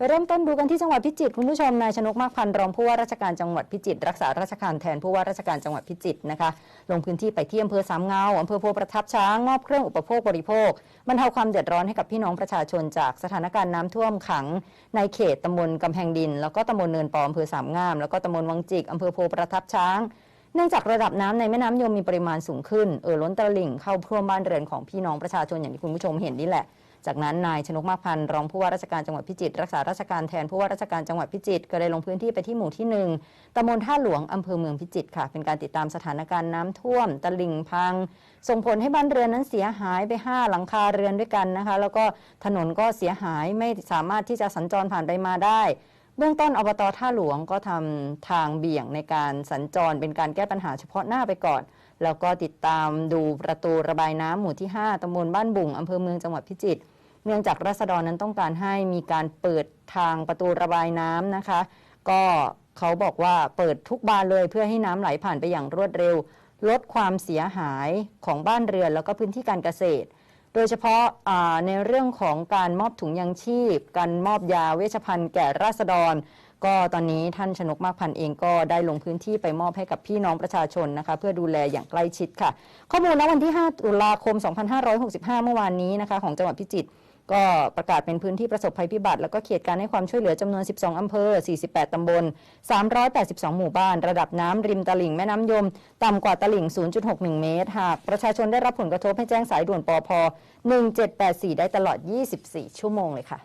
ไปเริ่มต้นดูกันที่จังหวัดพิจิตรคุณผู้ชมนายชนกมากพันธ์รองผู้ว่าราชการจังหวัดพิจิตรรักษาราชการแทนผู้ว่าราชการจังหวัดพิจิตรนะคะลงพื้นที่ไปที่อำเภอสามเงาอำเภอโพประทับช้างมอบเครื่องอุปโภคบริโภคบรรเทาความเดือดร้อนให้กับพี่น้องประชาชนจากสถานการณ์น้ำท่วมขัง ในเขตตำบลกำแพงดิน แล้วก็ตำบลเนินปออำเภอสามงาม แล้วก็ตำบลวังจิกอำเภอโพประทับช้าง เนื่องจากระดับน้ำในแม่น้ำยมมีปริมาณสูงขึ้นเอ่อล้นตลิ่งเข้าท่วมบ้านเรือนของพี่น้องประชาชนอย่างที่คุณผู้ชมเห็นนี่แหละ จากนั้นนายชนกมากพันธ์รองผู้ว่าราชการจังหวัดพิจิตรรักษาราชการแทนผู้ว่าราชการจังหวัดพิจิตรก็ได้ลงพื้นที่ไปที่หมู่ที่หนึ่งตำบลท่าหลวงอำเภอเมืองพิจิตรค่ะ เป็นการติดตามสถานการณ์น้ำท่วม ตลิ่งพัง ส่งผลให้บ้านเรือนนั้นเสียหายไป 5 หลังคาเรือนด้วยกันนะคะ แล้วก็ถนนก็เสียหายไม่สามารถที่จะสัญจรผ่านไปมาได้ เบื้องต้นอบตท่าหลวงก็ทำทางเบี่ยงในการสัญจรเป็นการแก้ปัญหาเฉพาะหน้าไปก่อน แล้วก็ติดตามดูประตูระบายน้ำหมู่ที่ 5ตำบลบ้านบุ่งอำเภอเมืองจังหวัดพิจิตรเนื่องจากรัษฎรนั้นต้องการให้มีการเปิดทางประตูระบายน้ำนะคะ ก็เขาบอกว่าเปิดทุกบานเลยเพื่อให้น้ำไหลผ่านไปอย่างรวดเร็ว ลดความเสียหายของบ้านเรือนแล้วก็พื้นที่การเกษตร โดยเฉพาะในเรื่องของการมอบถุงยังชีพ การมอบยาเวชภัณฑ์แก่ราษฎร ก็ตอนนี้ท่านชนกมากพันธ์เองก็ได้ลงพื้นที่ไปมอบให้กับพี่น้องประชาชนนะคะเพื่อดูแลอย่างใกล้ชิดค่ะ ข้อมูลณวันที่ 5 ตุลาคม 2565 เมื่อวานนี้นะคะของจังหวัดพิจิตร ก็ประกาศเป็นพื้นที่ประสบภัยพิบัติ แล้วก็เขตการให้ความช่วยเหลือจำนวน 12 อำเภอ 48 ตำบล 382 หมู่บ้าน ระดับน้ำริมตลิ่งแม่น้ำยม ต่ำกว่าตลิ่ง 0.61 เมตร หากประชาชนได้รับผลกระทบให้แจ้งสายด่วนปอพ1784 ได้ตลอด 24 ชั่วโมงเลยค่ะ